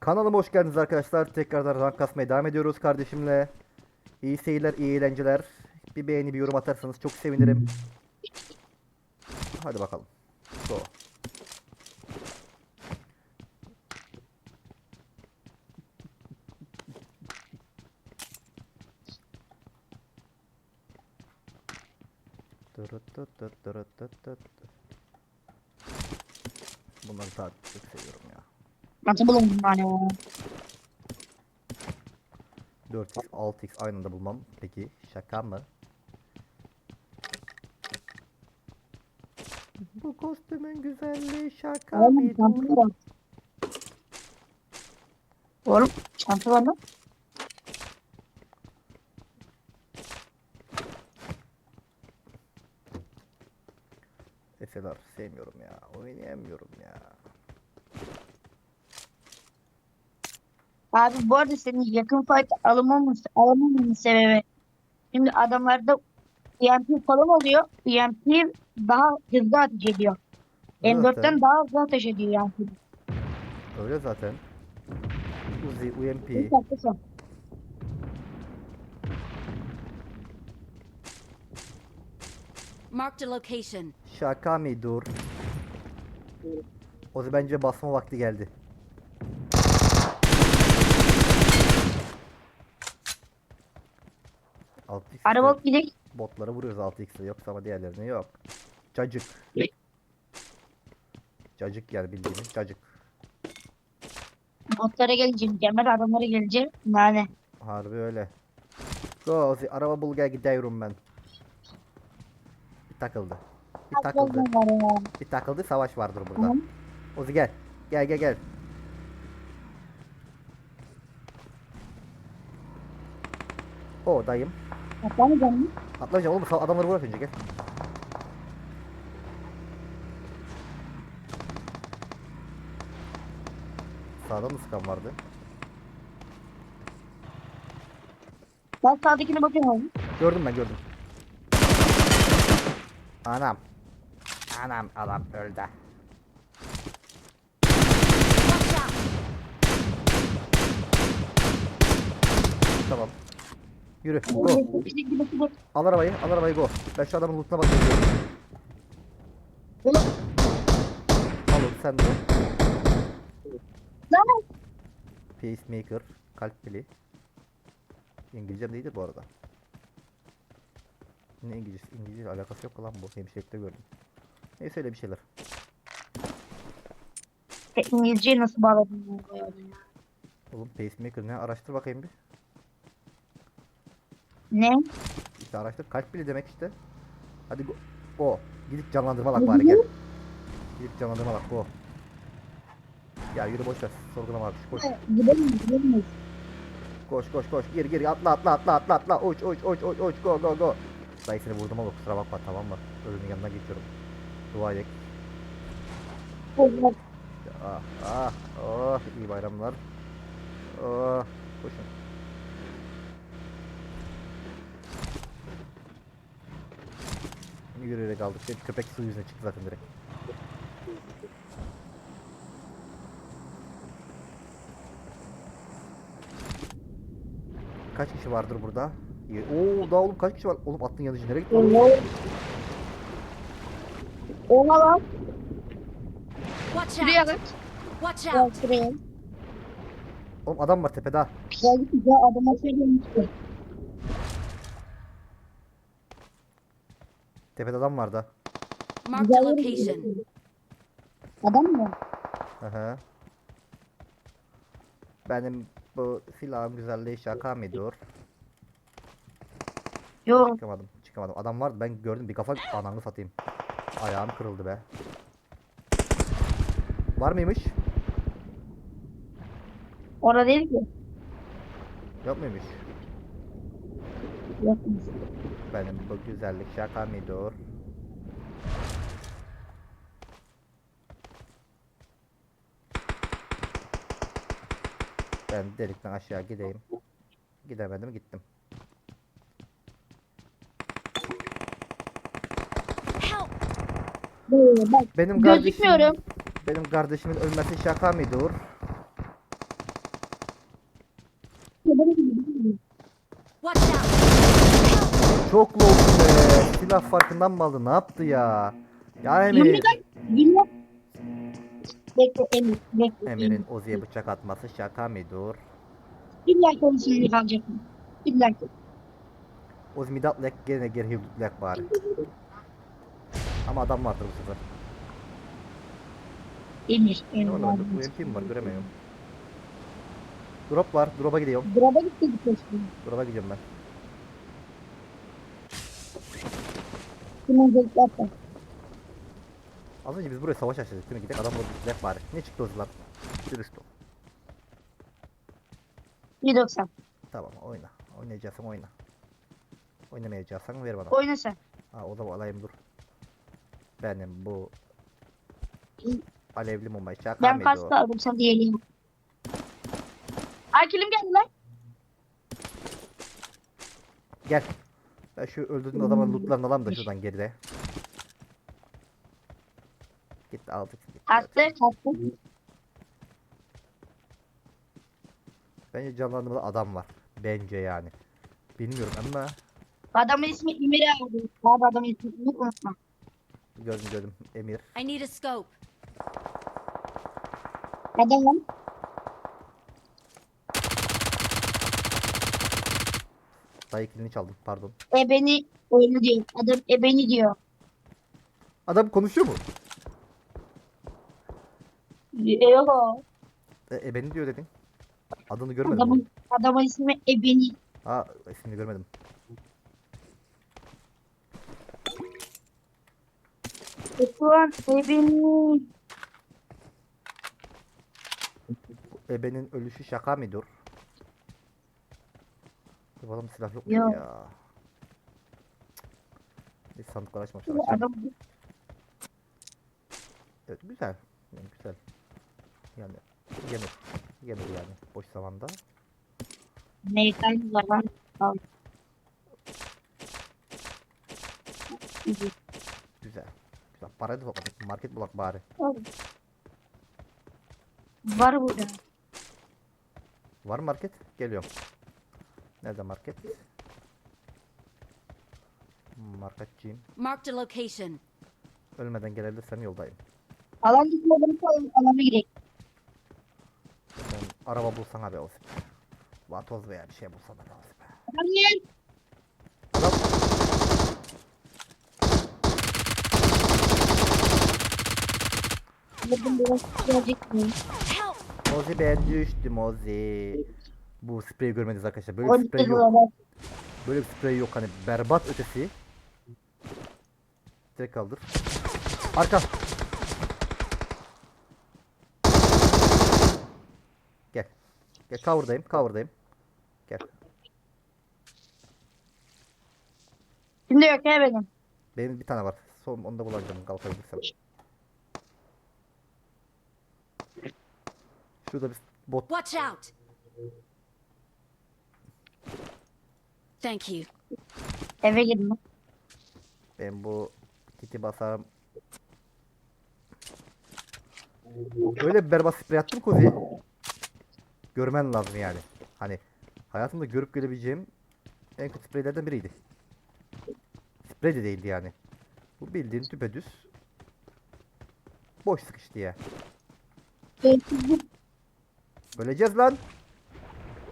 Kanalıma hoş geldiniz arkadaşlar. Tekrardan rank kasmaya devam ediyoruz kardeşimle. İyi seyirler, iyi eğlenceler. Bir beğeni, bir yorum atarsanız çok sevinirim. Hadi bakalım. Go. Bunları daha çok seviyorum ya. Nasıl bulundun yani? 4x, 6x aynı anda bulmam. Peki şaka mı? Bu kostümün güzelliği şaka Oğlum mıydı? çanta var. Oğlum çanta var lan. Eseler sevmiyorum ya. Oynayamıyorum ya. Abi bu arada senin yakın fight alamaması, alamamanın sebebi şimdi adamlarda EMP falan oluyor. EMP daha hızlı ateş ediyor. Zaten. M4'ten daha hızlı ateş ediyor yani. Öyle zaten. Uzi, UMP. Dakika Marked a location. Şaka mı dur? O zaman bence basma vakti geldi. Alt X Araba de alıp gidelim. botlara vuruyoruz 6x'e yoksa ama diğerlerine yok. Cacık. Cacık yer bildiğimiz cacık. Botlara gelince mükemmel adamlara gelince yani. Harbi öyle. Go Ozi araba bul gel gidiyorum ben. Bir takıldı. Bir takıldı. Bir takıldı savaş vardır burada. Ozi gel. Gel gel gel. O dayım. Atlamayacağım. Atlamayacağım oğlum adamları vur önce gel. Sağda mı sıkan vardı? Ben sağdakine bakıyorum. Gördüm ben gördüm. Anam. Anam adam öldü. Watch out! Tamam. Yürü. Go. Gidelim. Al arabayı. Al arabayı go. Ben şu adamın lootuna bakıyorum. Oğlum, Al onu sen de. lan. Pacemaker. Kalp pili. İngilizcem değildir bu arada. Ne İngilizce? İngilizce alakası yok lan bu. Hemşirelikte gördüm. Neyse öyle bir şeyler. E, İngilizceyi nasıl bağladın? Oğlum pacemaker ne? Araştır bakayım bir. Ne? İşte araştır. Kalp pili demek işte. Hadi go. Go. Gidip canlandırma bak bari gel. Gidip canlandırma bak go. Ya yürü boş ver. Sorgulama abi. Koş. Gidelim? Gidelim? Koş koş koş. Gir gir atla atla atla atla atla. Uç uç uç uç uç. Go go go. Dayı seni vurdum ama kusura bakma tamam mı? Ölümün yanına geçiyorum. Dua. Oğlum, Ah ah. Oh iyi bayramlar. Oh. Koşun. Yürüyerek aldık. Hep köpek su yüzüne çıktı zaten direkt. Kaç kişi vardır burada? Oo daha oğlum kaç kişi var? Oğlum attın yanıcı nereye gitti? Oha lan. Watch Şuraya out! bak. Watch Gel out! şuraya. Oğlum adam var tepede ha. Güzel güzel adama söylemişti. Tepede adam vardı ha. Marked a location. Adam mı? Hı hı. Benim bu silahım güzelliği şaka mıdır? Yok. Çıkamadım. Çıkamadım. Adam vardı ben gördüm bir kafa ananı satayım. Ayağım kırıldı be. Var mıymış? Orada değil ki. Yok muymuş? Yokmuş. Benim bu güzellik şaka mıdır? Ben delikten aşağı gideyim. Gidemedim gittim. Bak. Benim kardeşim Gözükmüyorum. benim kardeşimin ölmesi şaka mıdır? Watch out! Çok lowsun be. Silah farkından mı aldı? Ne yaptı ya? Ya Emir. Yemin Dinle. Bekle Emir. Bekle Emir'in Ozi'ye bıçak atması şaka mıdır? İlla konusunu kalacak. İlla ki. Ozi midatlek gene geri hüdütlek bari. Ama adam vardır bu sefer. Emir. Ne Emir. Bu MP mi var? Göremiyorum. Drop var. Drop'a gidiyorum. Burada gitti. Drop'a gidiyorum ben. Kimin zevklerse. Az önce biz buraya savaş açtık değil mi? Gidelim adam vurdu bari. Ne çıktı Ozi lan? Dürüst ol. 190. Tamam oyna. Oynayacaksan oyna. Oynamayacaksan ver bana. Oyna sen. Ha o da alayım dur. Benim bu alevli mumbayı şaka Ben mıydı o? aldım sen diyelim. Ay kilim geldi lan. Gel. Ben şu öldürdüğün adamın lootlarını alayım da şuradan geride. Gitti aldık. Kastı kastı. Bence canlandırmada adam var. Bence yani. Bilmiyorum ama Adamın ismi Emir abi. Abi adamın ismini unutma. gördüm gördüm Emir. I need a scope. Adam kilini çaldım pardon. Ebeni öyle diyor. Adam ebeni diyor. Adam konuşuyor mu? Yok. E, e, beni diyor dedin. Adını görmedim. Adamın, adamın ismi ebeni. Ha ismini görmedim. Tutulan ebeni. Ebenin ölüşü şaka mıdır? Bu adam silah yok mu Yok. ya? Bir sandıklar açmamışlar. Bu açalım. Adam Evet güzel. Yani güzel. Yani yenir. Yenir yani boş zamanda. Amerikan var lan. Al. Güzel. Güzel. Parayı da topladık. Market bulak bari. Var burada. Var market? Geliyorum. Nerede market? Marketçiyim. Marked a location. Ölmeden gelebilirsem yoldayım. Alan gitmeden alana gidelim. Ben araba bulsan abi olsun. Vatoz veya bir şey bulsan da olsun be. Adam gel. Adam Dedim biraz mi? Help! Mozi ben düştüm Mozi. Bu spreyi görmediniz arkadaşlar. Böyle bir 12 sprey yok. dolar. Böyle bir sprey yok hani berbat ötesi. Direkt kaldır. Arka. Gel. Gel cover'dayım, cover'dayım. Gel. Şimdi yok ya benim. Benim bir tane var. Son onu da bulacağım kalkabilirsem. Şurada bir bot Watch out! Thank you. Eve girdim. Ben bu kiti basarım. Öyle bir berbat sprey attım Kozi. Görmen lazım yani. Hani hayatımda görüp görebileceğim en kötü spreylerden biriydi. Sprey de değildi yani. Bu bildiğin düpedüz. Boş sıkıştı ya. Sessizlik. Öleceğiz lan.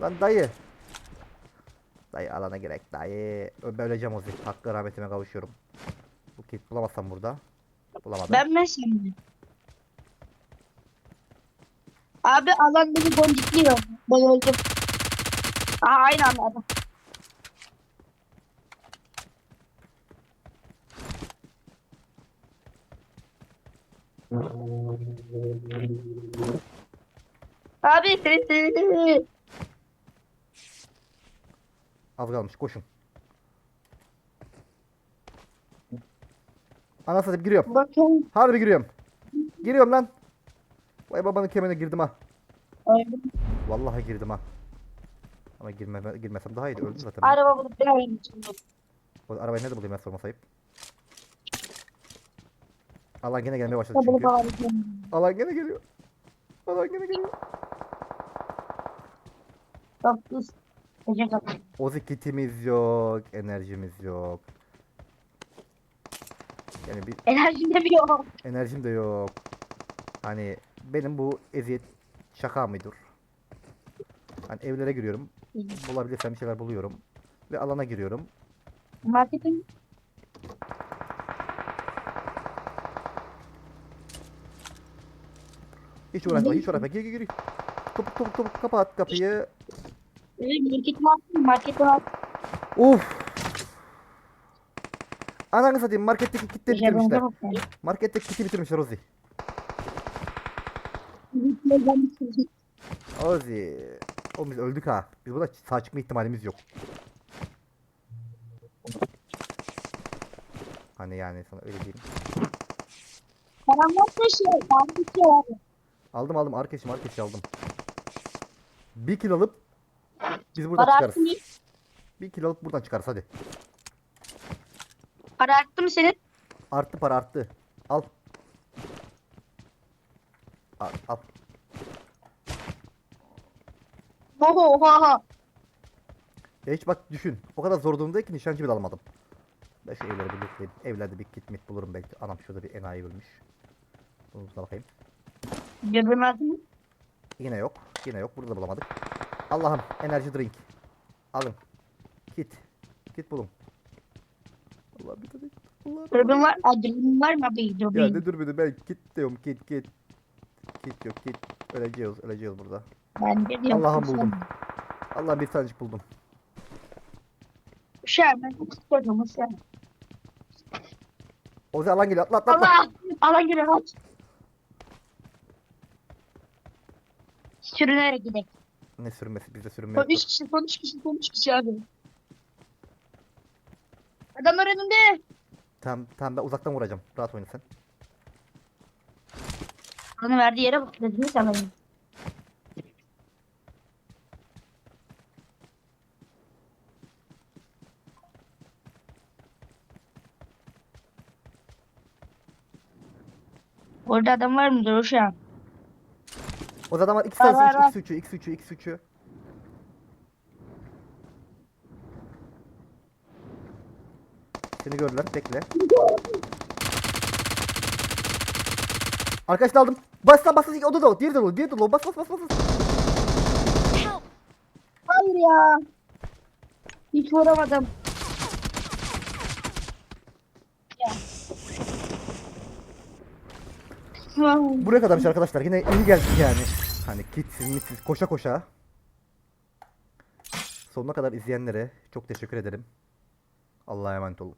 Lan dayı. Dayı alana gerek dayı. Ben öleceğim o zaman. Hakkı rahmetime kavuşuyorum. Bu kit bulamazsam burada. Bulamadım. Ben sen mi? Abi alan beni boncukluyor. Ben öldüm. Aha aynı anda adam. Abi. Az kalmış koşun. Anasını satayım giriyorum. Bakın. Harbi giriyorum. Giriyorum lan. Vay babanın kemerine girdim ha. Öldüm. Vallahi girdim ha. Ama girme, girmesem daha iyiydi. Öldüm zaten. Araba bulup bir arayayım. Bu arabayı nerede bulayım ben sorma sayıp. Alan gene gelmeye başladı bulup çünkü. arayayım. Alan gene geliyor. Alan gene geliyor. Ederim. Ozi kitimiz yok, enerjimiz yok. Yani bir Enerjim de bir yok. enerjim de yok. Hani benim bu eziyet şaka mıdır? Hani evlere giriyorum. Bulabilirsem bir şeyler buluyorum. Ve alana giriyorum. Marketing. Hiç uğraşma, hiç uğraşma. Gir gir gir. Topuk topuk topuk kapat kapıyı. Market var. Market var. Uf. Ananı satayım marketteki kitle bitirmişler. Marketteki kiti bitirmişler Ozi. Ozi. Oğlum biz öldük ha. Biz burada sağ çıkma ihtimalimiz yok. Hani yani sana öyle diyeyim. Şey. Market var. Aldım aldım arkadaşım arkadaşı aldım. Bir kilo alıp biz buradan çıkarız. arttı mı? Bir kilo alıp buradan çıkarız hadi. Para arttı mı senin? Arttı para arttı. Al. Al. al. Oho oha. Ya hiç bak düşün. O kadar zor durumdayım ki nişancı bile alamadım. Ben şu evleri bir bekleyeyim. Evlerde bir kit mit bulurum belki. Anam şurada bir enayi ölmüş. Bunu bakayım. Görmez mi? Yine yok. Yine yok. Burada da bulamadık. Allah'ım enerji drink. Alın. Kit. Kit bulun. Allah bir tane. Allah Dürbün var. Aa, dürbün var mı abi? Ya Dürbün. ne dur bir de ben kit diyorum kit kit. Kit yok kit. Öleceğiz öleceğiz burada. Ben de diyorum. Allah'ım buldum. Allah bir tanecik buldum. Şey ben tutuyordum. Sen. Ozi alan geliyor atla atla atla. Allah. Allah göre aç. Sürünerek gidelim. Ne sürmesi bizde sürünme Son yoktur. 3 kişi, son 3 kişi, son 3 kişi abi. Adamlar önünde. Tamam tamam ben uzaktan vuracağım. Rahat oyna sen. Bana verdiği yere bak dediniz sana. Orada adam var mıdır o şu an? O zaman iki Var, var, tanesi var. x üçü x üçü x üçü. Seni gördüler bekle. Arkadaşlar aldım. Bas lan bas lan. O da o. Diğeri de o. Diğeri de o. Bas bas bas bas. Hayır ya. Hiç vuramadım. Ya. Vay. Buraya kadarmış arkadaşlar. Yine iyi geldik yani. Hani kitsiz mitsiz koşa koşa. Sonuna kadar izleyenlere çok teşekkür ederim. Allah'a emanet olun.